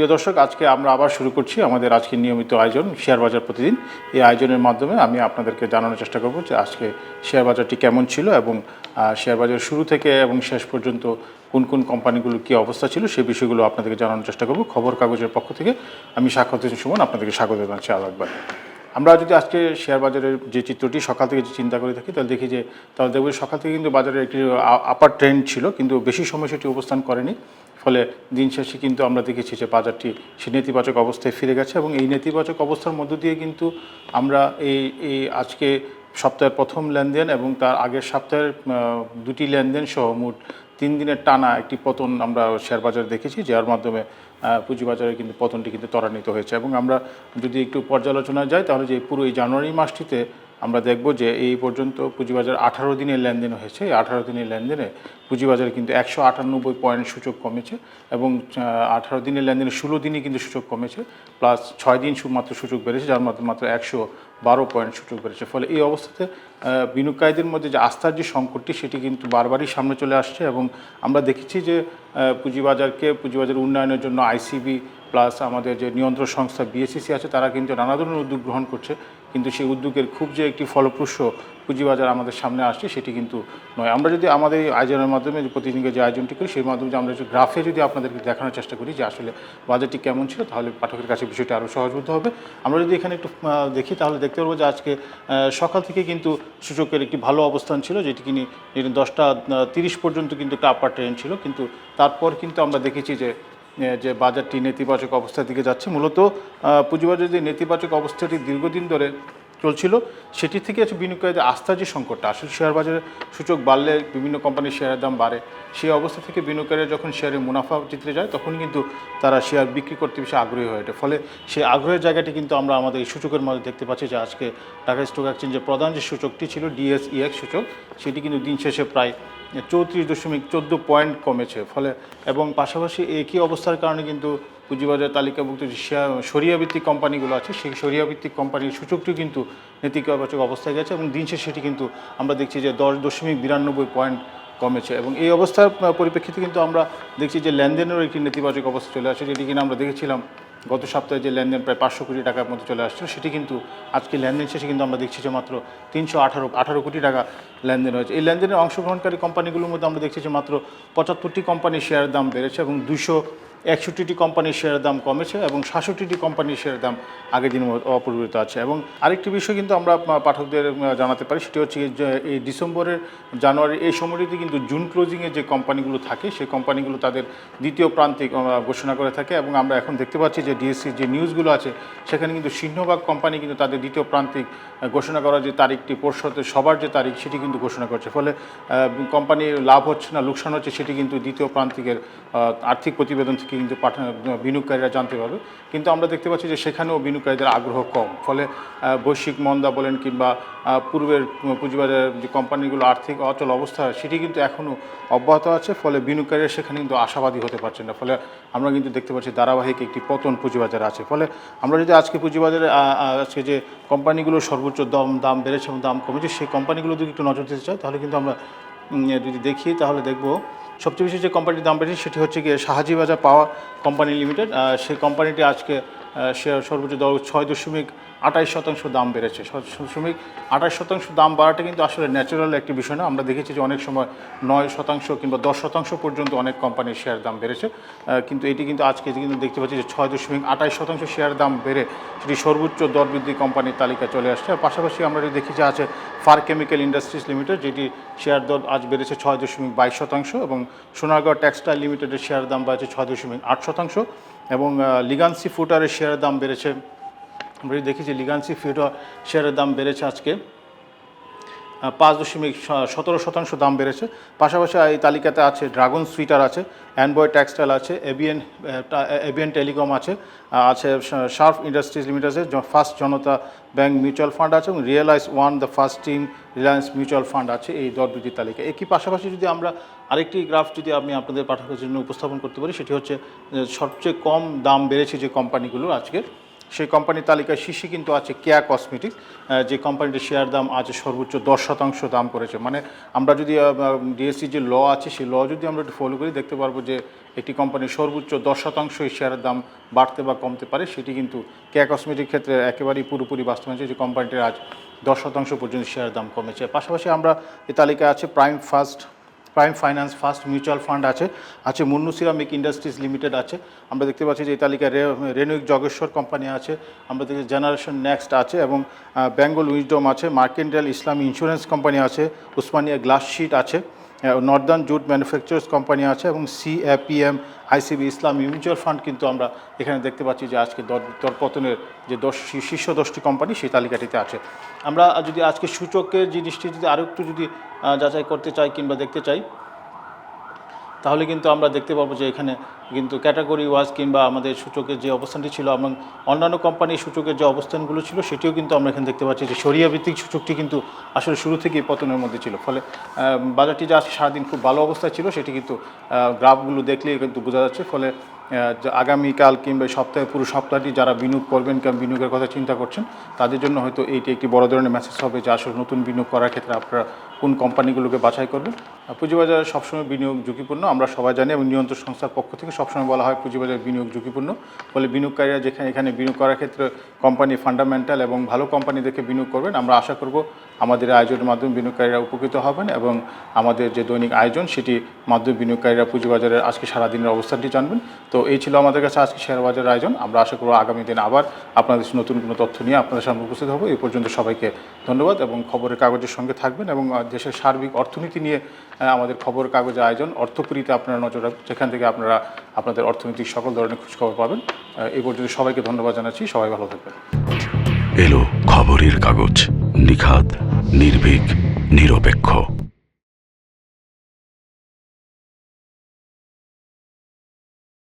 প্রিয় দর্শক, আজকে আমরা আবার শুরু করছি আমাদের আজকে নিয়মিত আয়োজন, শেয়ার বাজার প্রতিদিন। এই আয়োজনের মাধ্যমে আমি আপনাদেরকে জানানোর চেষ্টা করব যে আজকে শেয়ার বাজারটি কেমন ছিল এবং শেয়ার বাজার শুরু থেকে এবং শেষ পর্যন্ত কোন কোন কোম্পানিগুলোর কী অবস্থা ছিল সেই বিষয়গুলো আপনাদেরকে জানানোর চেষ্টা করব। খবর কাগজের পক্ষ থেকে আমি স্বাগত সুমন, আপনাদেরকে স্বাগত জানাচ্ছি আরও একবার। আমরা যদি আজকে শেয়ার বাজারের যে চিত্রটি, সকাল থেকে যে চিন্তা করে থাকি, তাহলে দেখি যে, তাহলে দেখব সকাল থেকে কিন্তু বাজারের একটি আপার ট্রেন্ড ছিল, কিন্তু বেশি সময় সেটি অবস্থান করেনি। ফলে দিন শেষে কিন্তু আমরা দেখেছি যে বাজারটি সে নেতিবাচক অবস্থায় ফিরে গেছে এবং এই নেতিবাচক অবস্থার মধ্য দিয়ে কিন্তু আমরা এই এই আজকে সপ্তাহের প্রথম লেনদেন এবং তার আগের সপ্তাহের দুটি লেনদেন সহ মোট তিন দিনের টানা একটি পতন আমরা শেয়ার বাজারে দেখেছি, যার মাধ্যমে পুঁজিবাজারে কিন্তু পতনটি কিন্তু ত্বরান্বিত হয়েছে। এবং আমরা যদি একটু পর্যালোচনায় যাই, তাহলে যে পুরো এই জানুয়ারি মাসটিতে আমরা দেখব যে এই পর্যন্ত পুঁজিবাজার আঠারো দিনের লেনদেন হয়েছে। এই আঠারো দিনের লেনদেনে পুঁজিবাজারে কিন্তু একশো আটানব্বই পয়েন্ট সূচক কমেছে এবং আঠারো দিনের লেনদেনে ষোলো দিনই কিন্তু সূচক কমেছে, প্লাস ছয় দিন মাত্র সূচক বেড়েছে, যার মধ্যে মাত্র একশো বারো পয়েন্ট সূচক বেড়েছে। ফলে এই অবস্থাতে বিনিয়োগকারীদের মধ্যে যে আস্থার যে সংকটটি, সেটি কিন্তু বারবারই সামনে চলে আসছে এবং আমরা দেখেছি যে পুঁজিবাজারকে, পুঁজিবাজার উন্নয়নের জন্য আইসিবি প্লাস আমাদের যে নিয়ন্ত্রণ সংস্থা বিএসসিসি আছে, তারা কিন্তু নানা ধরনের উদ্যোগ গ্রহণ করছে। কিন্তু সেই উদ্যোগের খুব যে একটি ফলপ্রসূ পুঁজিবাজার আমাদের সামনে আসছে, সেটি কিন্তু নয়। আমরা যদি আমাদের এই আয়োজনের মাধ্যমে প্রতিদিনকে যে আয়োজনটি করি, সেই মাধ্যমে আমরা যে গ্রাফে যদি আপনাদেরকে দেখানোর চেষ্টা করি যে আসলে বাজারটি কেমন ছিল, তাহলে পাঠকের কাছে বিষয়টি আরও সহজবোধ হবে। আমরা যদি এখানে একটু দেখি, তাহলে দেখতে পারব যে আজকে সকাল থেকে কিন্তু সূচকের একটি ভালো অবস্থান ছিল, যেটি কিনি দশটা তিরিশ পর্যন্ত কিন্তু একটা আপার ট্রেন ছিল। কিন্তু তারপর কিন্তু আমরা দেখেছি যে যে বাজারটি নেতিবাচক অবস্থার দিকে যাচ্ছে মূলত আহ, পুঁজিবাজারের যে নেতিবাচক অবস্থাটি দীর্ঘদিন ধরে চলছিল, সেটি থেকে হচ্ছে বিনিয়োগকারীদের আস্থার যে সংকটটা, আসলে শেয়ার বাজারে সূচক বাড়লে বিভিন্ন কোম্পানির শেয়ারের দাম বাড়ে। সেই অবস্থা থেকে বিনিয়োগকারীরা যখন শেয়ারের মুনাফা জিততে যায় তখন কিন্তু তারা শেয়ার বিক্রি করতে বেশি আগ্রহী হয়ে ওঠে। ফলে সেই আগ্রহের জায়গাটি কিন্তু আমরা আমাদের এই সূচকের মধ্যে দেখতে পাচ্ছি যে আজকে ঢাকা স্টক এক্সচেঞ্জের প্রধান যে সূচকটি ছিল ডিএসইএক্স সূচক, সেটি কিন্তু দিন শেষে প্রায় চৌত্রিশ দশমিক চোদ্দ পয়েন্ট কমেছে। ফলে এবং পাশাপাশি একই অবস্থার কারণে কিন্তু পুঁজিবাজার তালিকাভুক্ত যে শেয়ার সরিয়া ভিত্তিক কোম্পানিগুলো আছে, সেই সরিয়া ভিত্তিক কোম্পানির সূচকটি কিন্তু নেতিবাচক অবস্থায় গেছে এবং দিন শেষে সেটি কিন্তু আমরা দেখছি যে দশ দশমিক বিরানব্বই পয়েন্ট কমেছে। এবং এই অবস্থার পরিপ্রেক্ষিতে কিন্তু আমরা দেখছি যে লেনদেনেরও একটি নেতিবাচক অবস্থা চলে আসে যেটি কিনা আমরা দেখেছিলাম গত সপ্তাহে যে লেনদেন প্রায় পাঁচশো কোটি টাকার মধ্যে চলে আসছিল, সেটি কিন্তু আজকে লেনদেন শেষে কিন্তু আমরা দেখছি যে মাত্র তিনশো আঠারো আঠারো কোটি টাকা লেনদেন হয়েছে। এই লেনদেনের অংশগ্রহণকারী কোম্পানিগুলোর মধ্যে আমরা দেখছি যে মাত্র পঁচাত্তরটি কোম্পানির শেয়ারের দাম বেড়েছে এবং দুশো একষট্টিটি কোম্পানির শেয়ারের দাম কমেছে এবং সাতষট্টিটি কোম্পানির শেয়ারের দাম আগের দিন অপরিবর্তিত আছে। এবং আরেকটি বিষয় কিন্তু আমরা পাঠকদের জানাতে পারি সেটি হচ্ছে এই ডিসেম্বরের জানুয়ারি এই সময়টিতে কিন্তু জুন ক্লোজিংয়ে যে কোম্পানিগুলো থাকে সেই কোম্পানিগুলো তাদের দ্বিতীয় প্রান্তিক আহ, ঘোষণা করে থাকে। এবং আমরা এখন দেখতে পাচ্ছি যে ডিএসসির যে নিউজগুলো আছে সেখানে কিন্তু সিংহভাগ কোম্পানি কিন্তু তাদের দ্বিতীয় প্রান্তিক ঘোষণা করার যে তারিখটি পরিষদের সবার যে তারিখ সেটি কিন্তু ঘোষণা করছে। ফলে কোম্পানির লাভ হচ্ছে না লোকসান হচ্ছে সেটি কিন্তু দ্বিতীয় প্রান্তিকের আর্থিক প্রতিবেদন থেকে কিন্তু বিনিয়োগকারীরা জানতে পারবে। কিন্তু আমরা দেখতে পাচ্ছি যে সেখানেও বিনিয়োগকারীদের আগ্রহ কম। ফলে বৈশ্বিক মন্দা বলেন কিংবা পূর্বের পুঁজিবাজারের যে কোম্পানিগুলো আর্থিক অচল অবস্থা, সেটি কিন্তু এখনও অব্যাহত আছে। ফলে বিনিয়োগকারীরা সেখানে কিন্তু আশাবাদী হতে পারছেন না। ফলে আমরা কিন্তু দেখতে পাচ্ছি ধারাবাহিক একটি পতন পুঁজিবাজারে আছে। ফলে আমরা যদি আজকে পুঁজিবাজারে আজকে যে কোম্পানিগুলোর সর্বোচ্চ দাম দাম বেড়েছে এবং দাম কমেছে, সেই কোম্পানিগুলো যদি একটু নজর দিতে চাই তাহলে কিন্তু আমরা যদি দেখি, তাহলে দেখব সবচেয়ে বেশি যে কোম্পানির দাম বেড়েছে সেটি হচ্ছে গিয়ে শাহাজি বাজার পাওয়ার কোম্পানি লিমিটেড সেই কোম্পানিটি আজকে সর্বোচ্চ দর ছয় দশমিক আঠাইশ শতাংশ দাম বেড়েছে। দশমিক আঠাশ শতাংশ দাম বাড়াটা কিন্তু আসলে ন্যাচারাল একটি বিষয় না। আমরা দেখেছি যে অনেক সময় নয় শতাংশ কিংবা দশ শতাংশ পর্যন্ত অনেক কোম্পানির শেয়ার দাম বেড়েছে। কিন্তু এটি কিন্তু আজকে কিন্তু দেখতে পাচ্ছি যে ছয় দশমিক আঠাইশ শতাংশ শেয়ার দাম বেড়ে সেটি সর্বোচ্চ দর বৃদ্ধি কোম্পানির তালিকায় চলে আসছে। আর পাশাপাশি আমরা যদি দেখি যে আছে ফার কেমিক্যাল ইন্ডাস্ট্রিজ লিমিটেড যেটি শেয়ার দর আজ বেড়েছে ছয় দশমিক বাইশ শতাংশ এবং সোনারগাঁও টেক্সটাইল লিমিটেডের শেয়ার দাম বাড়ছে ছয় দশমিক আট শতাংশ। এবং লিগান্সি ফুটারের শেয়ারের দাম বেড়েছে। আমরা দেখেছি লিগান্সি ফুটার শেয়ারের দাম বেড়েছে আজকে পাঁচ দশমিক সতেরো শতাংশ দাম বেড়েছে। পাশাপাশি এই তালিকাতে আছে ড্রাগন সুইটার আছে অ্যান্ডবয় টেক্সটাইল আছে এবিএন এবিএন টেলিকম আছে আছে শার্প ইন্ডাস্ট্রিজ লিমিটেড আছে first Janata bank mutual fund আছে এবং realise one the first team Reliance mutual fund আছে এই দর বৃদ্ধির তালিকা একই পাশাপাশি যদি আমরা আরেকটি গ্রাফ যদি আমি আপনাদের পাঠকের জন্য উপস্থাপন করতে পারি, সেটি হচ্ছে সবচেয়ে কম দাম বেড়েছে যে কোম্পানিগুলো আজকে সেই কোম্পানির তালিকায় শীর্ষে কিন্তু আছে কেয়া কসমেটিক্স যে কোম্পানিটির শেয়ার দাম আজ সর্বোচ্চ দশ শতাংশ দাম করেছে। মানে আমরা যদি ডিএসসি যে ল আছে, সেই ল যদি আমরা একটু ফলো করি, দেখতে পারব যে একটি কোম্পানির সর্বোচ্চ দশ শতাংশ শেয়ারের দাম বাড়তে বা কমতে পারে। সেটি কিন্তু কেয়া কসমেটিক ক্ষেত্রে একেবারেই পুরোপুরি বাস্তবায়ন যে কোম্পানিটির আজ দশ শতাংশ পর্যন্ত শেয়ারের দাম কমেছে। পাশাপাশি আমরা এই তালিকায় আছে prime first prime finance first mutual fund আছে আছে মুন্নু সিরামিক ইন্ডাস্ট্রিজ লিমিটেড আছে। আমরা দেখতে পাচ্ছি যে এই তালিকায় রেনুইক জগেশ্বর কোম্পানি আছে, আমরা দেখি জেনারেশন নেক্সট আছে এবং বেঙ্গল উইজডম আছে, মার্কেন্টাল ইসলামী ইন্স্যুরেন্স কোম্পানি আছে, উসমানিয়া গ্লাস শিট আছে। নর্দার্ন জুট ম্যানুফ্যাকচার্স কোম্পানি আছে এবং CAPM ICB Islam mutual fund কিন্তু আমরা এখানে দেখতে পাচ্ছি যে আজকে দর, দরপতনের যে দশ, শীর্ষ দশটি কোম্পানি সেই তালিকাটিতে আছে। আমরা যদি আজকে সূচকের জিনিসটি যদি আরও একটু যদি যাচাই করতে চাই কিংবা দেখতে চাই, তাহলে কিন্তু আমরা দেখতে পাবো যে এখানে কিন্তু ক্যাটাগরি ওয়াজ কিংবা আমাদের সূচকের যে অবস্থানটি ছিল এবং অন্যান্য কোম্পানির সূচকের যে অবস্থানগুলো ছিল, সেটিও কিন্তু আমরা এখানে দেখতে পাচ্ছি যে সরিয়া ভিত্তিক সূচকটি কিন্তু আসলে শুরু থেকেই পতনের মধ্যে ছিল। ফলে বাজারটি যে সারাদিন খুব ভালো অবস্থায় ছিল, সেটি কিন্তু গ্রাফগুলো দেখলেই কিন্তু বোঝা যাচ্ছে। ফলে আগামীকাল কিংবা সপ্তাহে পুরো সপ্তাহটি যারা বিনিয়োগ করবেন কিংবা বিনিয়োগের কথা চিন্তা করছেন, তাদের জন্য হয়তো এইটি একটি বড় ধরনের মেসেজ হবে যে আসলে নতুন বিনিয়োগ করার ক্ষেত্রে আপনারা কোন কোম্পানিগুলোকে বাছাই করবেন। পুঁজিবাজারে সবসময় বিনিয়োগ ঝুঁকিপূর্ণ, আমরা সবাই জানি এবং নিয়ন্ত্রণ সংস্থার পক্ষ থেকে সবসময় বলা হয় পুঁজিবাজার বিনিয়োগ ঝুঁকিপূর্ণ। ফলে বিনিয়োগকারীরা যেখানে এখানে বিনিয়োগ করার ক্ষেত্রে কোম্পানি ফান্ডামেন্টাল এবং ভালো কোম্পানি দেখে বিনিয়োগ করবেন। আমরা আশা করব আমাদের আয়োজনের মাধ্যমে বিনিয়োগকারীরা উপকৃত হবেন এবং আমাদের যে দৈনিক আয়োজন সেটি মাধ্যমে বিনিয়োগকারীরা পুঁজিবাজারের আজকে সারাদিনের অবস্থানটি জানবেন। তো এই ছিল আমাদের কাছে আজকে শেয়ার বাজারের আয়োজন। আমরা আশা করব আগামী দিন আবার আপনাদের নতুন কোনো তথ্য নিয়ে আপনাদের সামনে উপস্থিত হব। এই পর্যন্ত সবাইকে ধন্যবাদ এবং খবরের কাগজের সঙ্গে থাকবেন এবং দেশের সার্বিক অর্থনীতি নিয়ে আমাদের খবরের কাগজের আয়োজন। অর্থকরীতে আপনারা নজর রাখবেন। যেখান থেকে আপনারা আপনাদের অর্থনৈতিক সকল ধরনের খোঁজখবর পাবেন। এই পর্যন্ত সবাইকে ধন্যবাদ জানাচ্ছি। সবাই ভালো থাকবেন। এলো খবরের কাগজ, নিখাদ, নির্ভীক, নিরপেক্ষ।